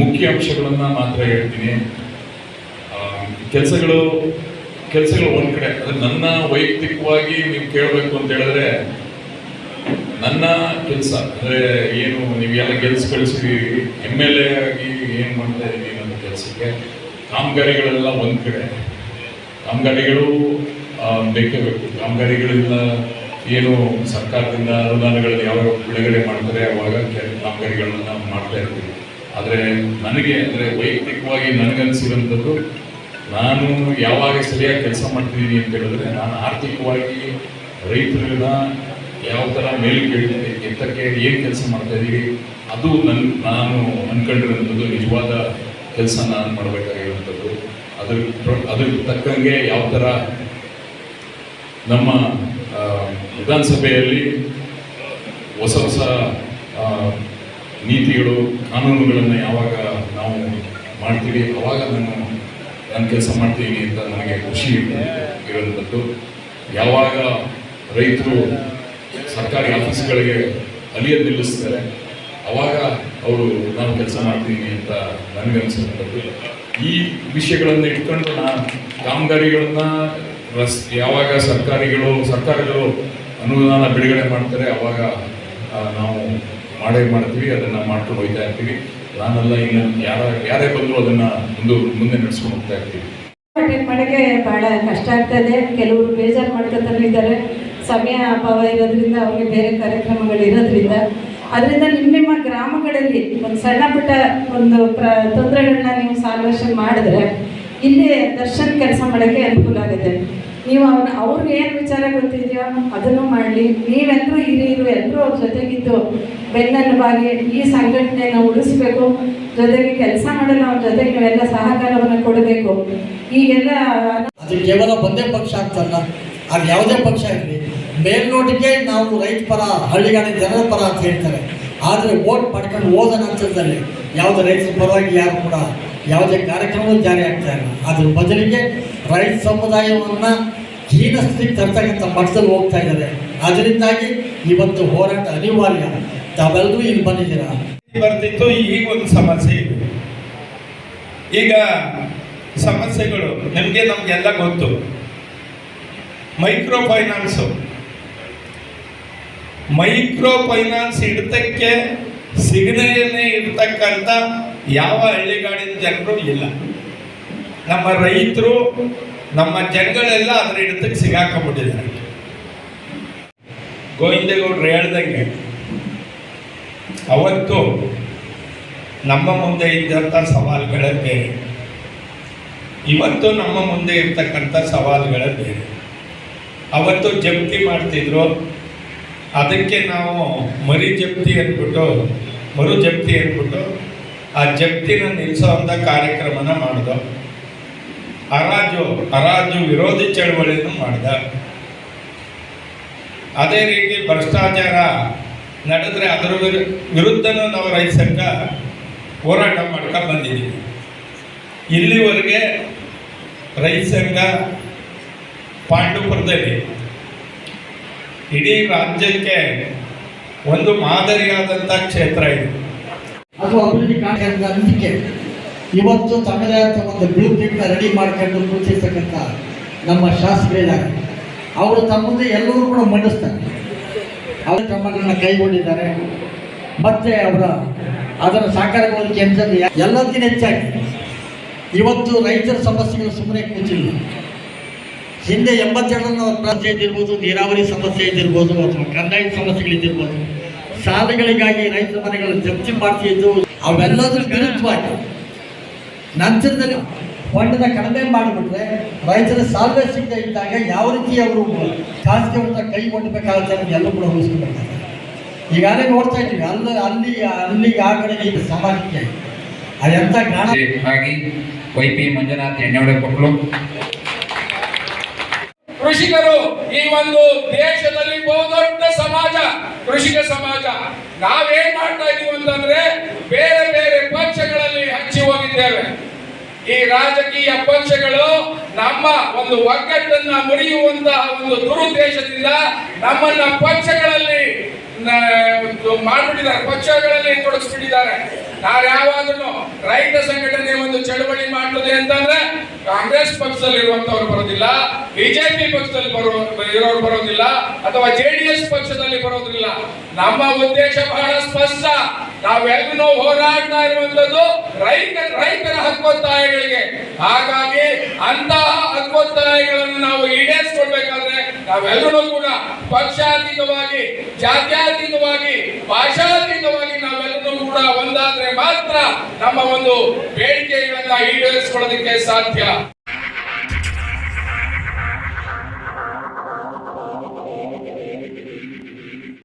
ಮುಖ್ಯ ಅಂಶಗಳನ್ನು ಮಾತ್ರ ಹೇಳ್ತೀನಿ. ಕೆಲಸಗಳು ಕೆಲಸಗಳು ಒಂದು ಕಡೆ. ಅಂದರೆ ನನ್ನ ವೈಯಕ್ತಿಕವಾಗಿ ನೀವು ಕೇಳಬೇಕು ಅಂತ ಹೇಳಿದ್ರೆ, ನನ್ನ ಕೆಲಸ, ಅಂದ್ರೆ ಏನು ನೀವೆಲ್ಲ ಗೆಲ್ಸ್ ಕಳಿಸಿ ಎಂ ಎಲ್ ಎ ಆಗಿ ಏನು ಮಾಡ್ತಾ ಇದ್ದೀವಿ ನನ್ನ ಕೆಲಸಕ್ಕೆ, ಕಾಮಗಾರಿಗಳೆಲ್ಲ ಒಂದು ಕಡೆ. ಕಾಮಗಾರಿಗಳು ಬೇಕೇ ಬೇಕು. ಕಾಮಗಾರಿಗಳಿಂದ ಏನು ಸರ್ಕಾರದಿಂದ ಅನುದಾನಗಳನ್ನ ಯಾವಾಗ ಬಿಡುಗಡೆ ಮಾಡ್ತಾರೆ, ಅವಾಗ ಕಾಮಗಾರಿಗಳನ್ನ ಮಾಡ್ತಾ ಇರ್ತೀವಿ. ಆದರೆ ನನಗೆ ಅಂದರೆ ವೈಯಕ್ತಿಕವಾಗಿ ನನಗನ್ಸಿರೋಂಥದ್ದು ನಾನು ಯಾವಾಗ ಸರಿಯಾಗಿ ಕೆಲಸ ಮಾಡ್ತಿದ್ದೀನಿ ಅಂತ ಹೇಳಿದ್ರೆ, ನಾನು ಆರ್ಥಿಕವಾಗಿ ರೈತರನ್ನ ಯಾವ ಥರ ಮೇಲ್ಗೆ ಎತ್ತಕ್ಕೆ ಏನು ಕೆಲಸ ಮಾಡ್ತಾ ಇದ್ದೀವಿ ಅದು ನನ್ನ ನಾನು ಅನ್ಕೊಂಡಿರುವಂಥದ್ದು, ನಿಜವಾದ ಕೆಲಸ ನಾನು ಮಾಡಬೇಕಾಗಿರುವಂಥದ್ದು. ಅದ್ರ ಅದ್ರ ತಕ್ಕಂಗೆ ಯಾವ ಥರ ನಮ್ಮ ವಿಧಾನಸಭೆಯಲ್ಲಿ ಹೊಸ ಹೊಸ ನೀತಿಗಳು, ಕಾನೂನುಗಳನ್ನು ಯಾವಾಗ ನಾವು ಮಾಡ್ತೀವಿ, ಅವಾಗ ನಾನು ನನ್ನ ಕೆಲಸ ಮಾಡ್ತೀನಿ ಅಂತ ನನಗೆ ಖುಷಿ ಇರುವಂಥದ್ದು ಯಾವಾಗ ರೈತರು ಸರ್ಕಾರಿ ಆಫೀಸ್ಗಳಿಗೆ ಅಲಿಯೋದು ನಿಲ್ಲಿಸ್ತಾರೆ, ಅವಾಗ ಅವರು ನಾನು ಕೆಲಸ ಮಾಡ್ತೀನಿ ಅಂತ ನನಗೆ ನನಗನ್ಸುವಂಥದ್ದು ಈ ವಿಷಯಗಳನ್ನು ಇಟ್ಕೊಂಡು ನಾನು ಕಾಮಗಾರಿಗಳನ್ನ ರಸ್, ಯಾವಾಗ ಸರ್ಕಾರಿಗಳು, ಸರ್ಕಾರಗಳು ಅನುದಾನ ಬಿಡುಗಡೆ ಮಾಡ್ತಾರೆ, ಅವಾಗ ನಾವು ಮಾಡೇ ಮಾಡ್ತೀವಿ, ಅದನ್ನು ಮಾಡ್ಕೊಂಡು ಹೋಗ್ತಾ ಇರ್ತೀವಿ. ನಾನೆಲ್ಲ ಇನ್ನು ಯಾರ, ಯಾರೇ ಬಂದರೂ ಅದನ್ನು ಮುಂದೆ ಮುಂದೆ ನಡೆಸ್ಕೊಂಡು ಹೋಗ್ತಾ ಇರ್ತೀವಿ. ಮಾಡೋಕ್ಕೆ ಭಾಳ ಕಷ್ಟ ಆಗ್ತದೆ ಕೆಲವರು ಬೇಜಾರು ಮಾಡ್ಕೊತಾನೆ ಇದ್ದಾರೆ. ಸಮಯ ಅಭಾವ ಇರೋದ್ರಿಂದ ಅವ್ರಿಗೆ ಬೇರೆ ಕಾರ್ಯಕ್ರಮಗಳು ಇರೋದ್ರಿಂದ. ಅದರಿಂದ ನಿಮ್ಮ ನಿಮ್ಮ ಗ್ರಾಮಗಳಲ್ಲಿ ಒಂದು ಸಣ್ಣ ಪುಟ್ಟ ಒಂದು ಪ್ರ ತೊಂದರೆಗಳನ್ನ ನೀವು ಸಾಲ್ವೇಷನ್ ಮಾಡಿದ್ರೆ, ಇಲ್ಲಿ ದರ್ಶನ್ ಕೆಲಸ ಮಾಡೋಕ್ಕೆ ಅನುಕೂಲ ಆಗುತ್ತೆ. ನೀವು ಅವ್ನ ಅವ್ರಿಗೆ ಏನು ವಿಚಾರ ಗೊತ್ತಿದೆಯೋ ಅದನ್ನು ಮಾಡಲಿ. ನೀವೆಲ್ಲರೂ ಹಿರಿಯರು ಎಲ್ಲರೂ ಅವ್ರ ಜೊತೆಗಿದ್ದು. ಬೆನ್ನೆಲುಬಾಗಿ ಈ ಸಂಘಟನೆಯನ್ನು ಉಳಿಸ್ಬೇಕು. ಜೊತೆಗೆ ಕೆಲಸ ಮಾಡಲು ಅವ್ರ ಜೊತೆಗೆ ನೀವೆಲ್ಲ ಸಹಕಾರವನ್ನು ಕೊಡಬೇಕು. ಈಗೆಲ್ಲ ಅದು ಕೇವಲ ಒಂದೇ ಪಕ್ಷ ಆಗ್ತಲ್ಲ? ಅದು ಯಾವುದೇ ಪಕ್ಷ ಇರಲಿ. ಮೇಲ್ನೋಟಕ್ಕೆ ನಾವು ರೈತ ಪರ, ಹಳ್ಳಿಗಾಡಿನ ಜನರ ಪರ ಅಂತ ಹೇಳ್ತಾರೆ. ಆದರೆ ಓಟ್ ಪಡ್ಕೊಂಡು ಹೋದ ನಂತರದಲ್ಲಿ ಯಾವುದೇ ರೈತರ ಪರವಾಗಿ ಯಾರು ಕೂಡ ಯಾವುದೇ ಕಾರ್ಯಕ್ರಮವೂ ಜಾರಿ ಆಗ್ತಾ ಇಲ್ಲ. ಅದ್ರ ಬದಲಿಗೆ ರೈತ ಸಮುದಾಯವನ್ನು ಹೀನಸ್ಥಿತಿಗೆ ತರ್ತಕ್ಕಂಥ ಮಟ್ಟದಲ್ಲಿ ಹೋಗ್ತಾ ಇದ್ದಾರೆ. ಅದರಿಂದಾಗಿ ಇವತ್ತು ಹೋರಾಟ ಅನಿವಾರ್ಯ. ತಾವೆಲ್ಲರೂ ಇಲ್ಲಿ ಬಂದಿದ್ದೀರಾ? ಬರ್ತಿತ್ತು ಈಗ ಒಂದು ಸಮಸ್ಯೆ ಇದೆ. ಈಗ ಸಮಸ್ಯೆಗಳು, ನಿಮಗೆ ನಮಗೆಲ್ಲ ಗೊತ್ತು. ಮೈಕ್ರೋ ಫೈನಾನ್ಸು ಮೈಕ್ರೋ ಫೈನಾನ್ಸ್ ಇಡ್ತಕ್ಕೆ ಸಿಗದೇನೆ ಇರ್ತಕ್ಕಂಥ ಯಾವ ಹಳ್ಳಿಗಾಡಿನ ಜನರು ಇಲ್ಲ. ನಮ್ಮ ರೈತರು ನಮ್ಮ ಜನಗಳೆಲ್ಲ ಅದರ ಹಿಡಿತಕ್ಕೆ ಸಿಗಾಕೊಂಡ್ಬಿಟ್ಟಿದ್ದಾರೆ. ಗೋವಿಂದೇಗೌಡರು ಹೇಳ್ದಂಗೆ, ಅವತ್ತು ನಮ್ಮ ಮುಂದೆ ಇದ್ದಂಥ ಸವಾಲುಗಳೇ ಬೇರೆ. ಇವತ್ತು ನಮ್ಮ ಮುಂದೆ ಇರ್ತಕ್ಕಂಥ ಸವಾಲುಗಳೇ ಬೇರೆ. ಅವತ್ತು ಜಪ್ತಿ ಮಾಡ್ತಿದ್ರು, ಅದಕ್ಕೆ ನಾವು ಮರಿ ಜಪ್ತಿ ಅಂದ್ಬಿಟ್ಟು, ಮರು ಜಪ್ತಿ ಅಂದ್ಬಿಟ್ಟು ಆ ಜಪ್ತಿನ ನಿಲ್ಲಿಸೋ ಅಂಥ ಕಾರ್ಯಕ್ರಮನ ಮಾಡ್ದ. ಹರಾಜು ಹರಾಜು ವಿರೋಧಿ ಚಳವಳಿಯನ್ನು ಮಾಡಿದ. ಅದೇ ರೀತಿ ಭ್ರಷ್ಟಾಚಾರ ನಡೆದ್ರೆ ಅದರ ವಿರು, ವಿರುದ್ಧನೂ ನಾವು ರೈತ ಸಂಘ ಹೋರಾಟ ಮಾಡ್ಕೊಂಡು ಬಂದಿದ್ದೀವಿ. ಇಲ್ಲಿವರೆಗೆ ರೈತ ಸಂಘ ಪಾಂಡುಪುರದಲ್ಲಿ ಇಡೀ ರಾಜ್ಯಕ್ಕೆ ಒಂದು ಮಾದರಿಯಾದಂಥ ಕ್ಷೇತ್ರ ಇದೆ. ಇವತ್ತು ತಮ್ಮದೇ ಅಂತ ಒಂದು ಬ್ಲೂ ಪ್ರಿಂಟ್ನ ರೆಡಿ ಮಾಡ್ಕೊಂಡು ಕೂತಿರ್ತಕ್ಕಂಥ ನಮ್ಮ ಶಾಸಕರಿದ್ದಾರೆ ಅವರು ತಮ್ಮದೇ ಮುಂದೆ ಎಲ್ಲರೂ ಕೂಡ ಮಂಡಿಸ್ತಾರೆ. ಅವರು ತಮ್ಮನ್ನ ಕೈಗೊಂಡಿದ್ದಾರೆ. ಮತ್ತೆ ಅವರ ಅದರ ಸಾಕಾರಗೊಳಿಕೆ ಅಂಶದಲ್ಲಿ ಎಲ್ಲದಕ್ಕಿಂತ ಹೆಚ್ಚಾಗಿ ಇವತ್ತು ರೈತರ ಸಮಸ್ಯೆಗಳು ಸುಮ್ಮನೆ ಕೂತಿಲ್ಲ. ಹಿಂದೆ ಎಂಬತ್ತೆರಡನ್ನು ಸಮಸ್ಯೆ ಇದ್ದಿರ್ಬೋದು, ನೀರಾವರಿ ಸಮಸ್ಯೆ ಇದ್ದಿರ್ಬೋದು, ಅಥವಾ ಕಂದಾಯ ಸಮಸ್ಯೆಗಳಿದ್ದಿರ್ಬೋದು ಸಾಲಗಳಿಗಾಗಿ ರೈತರ ಮನೆಗಳನ್ನು ಜಪ್ತಿ ಮಾಡ್ತಿದ್ದು, ಅವೆಲ್ಲದರ ವಿರುದ್ಧವಾಗಿ ನಂತರದಲ್ಲಿ ಹೊಂಡದ ಕಡಿಮೆ ಮಾಡಿಬಿಟ್ರೆ ರೈತರ ಸಾಲವೇ ಸಿಗದೆ ಇದ್ದಾಗ ಯಾವ ರೀತಿ ಅವರು ಖಾಸಗಿ ಅವ್ರನ್ನ ಕೈ ಕೊಡಬೇಕಾಗುತ್ತೆ ಅನ್ನೋದು ಎಲ್ಲ ಕೂಡ ಉಳಿಸ್ಕೊಬೇಕಾಗುತ್ತೆ ಈಗಾಗಲೇ ನೋಡ್ತಾ ಇದ್ದೀವಿ ಅಲ್ಲಿ ಅಲ್ಲಿ ಅಲ್ಲಿಗೆ ಆ ಕಡೆ ಈಗ ಸಮಾಜಕ್ಕೆ ಅದೆಂಥ ಜ್ಞಾನ ಹಾಗೆ ವೈ ಪಿ ಮಂಜುನಾಥ್ ಎಣ್ಣೆ ಕೊಟ್ಟಲು ಕೃಷಿಕರು ಈ ಒಂದು ದೇಶದಲ್ಲಿ ಬಹುದೊಡ್ಡ ಸಮಾಜ ಕೃಷಿಕ ಸಮಾಜ. ನಾವೇನ್ ಮಾಡ್ತಾ ಇದೀವಿ ಅಂತಂದ್ರೆ ಬೇರೆ ಬೇರೆ ಪಕ್ಷಗಳಲ್ಲಿ ಹಚ್ಚಿ ಹೋಗಿದ್ದೇವೆ. ಈ ರಾಜಕೀಯ ಪಕ್ಷಗಳು ನಮ್ಮ ಒಂದು ಒಗ್ಗಟ್ಟನ್ನ ಮುರಿಯುವಂತಹ ಒಂದು ದುರುದ್ದೇಶದಿಂದ ನಮ್ಮನ್ನ ಪಕ್ಷಗಳಲ್ಲಿ ಮಾಡ್ಬಿಟ್ಟಿದ್ದಾರೆ. ಪಕ್ಷಗಳಲ್ಲಿ ತೊಡಗಿಸ್ಬಿಟ್ಟಿದ್ದಾರೆ. ನಾವು ಯಾವಾಗಲೂ ರೈತ ಸಂಘಟನೆ ಒಂದು ಚಳವಳಿ ಮಾಡ್ತದೆ ಅಂತಂದ್ರೆ ಕಾಂಗ್ರೆಸ್ ಪಕ್ಷದಲ್ಲಿ ಇರುವಂತವ್ರು ಬರೋದಿಲ್ಲ, ಬಿಜೆಪಿ ಪಕ್ಷದಲ್ಲಿ ಬರೋ, ಇರೋರು ಬರೋದಿಲ್ಲ, ಅಥವಾ ಜೆ ಡಿ ಎಸ್ ಪಕ್ಷದಲ್ಲಿ ಬರೋದಿಲ್ಲ. ನಮ್ಮ ಉದ್ದೇಶ ಬಹಳ ಸ್ಪಷ್ಟ. ನಾವೆಲ್ಲರೂ ಹೋರಾಡ್ತಾ ಇರುವಂತದ್ದು ರೈತ, ರೈತರ ಹಕ್ಕೊತ್ತಾಯಗಳಿಗೆ ಹಾಗಾಗಿ ಅಂತಹ ಹಕ್ಕೊತ್ತಾಯಗಳನ್ನು ನಾವು ಈಡೇರಿಸ್ಕೊಳ್ಬೇಕಾದ್ರೆ ನಾವೆಲ್ಲರೂ ಕೂಡ ಪಕ್ಷಾತೀತವಾಗಿ, ಜಾತ್ಯಾತೀತವಾಗಿ, ಭಾಷಾತೀತವಾಗಿ ನಾವೆಲ್ಲರೂ ಕೂಡ ಒಂದಾದ್ರೆ ಮಾತ್ರ ನಮ್ಮ ಒಂದು ಬೇಡಿಕೆಗಳನ್ನ ಈಡೇರಿಸ್ಕೊಳ್ಳೋದಕ್ಕೆ ಸಾಧ್ಯ.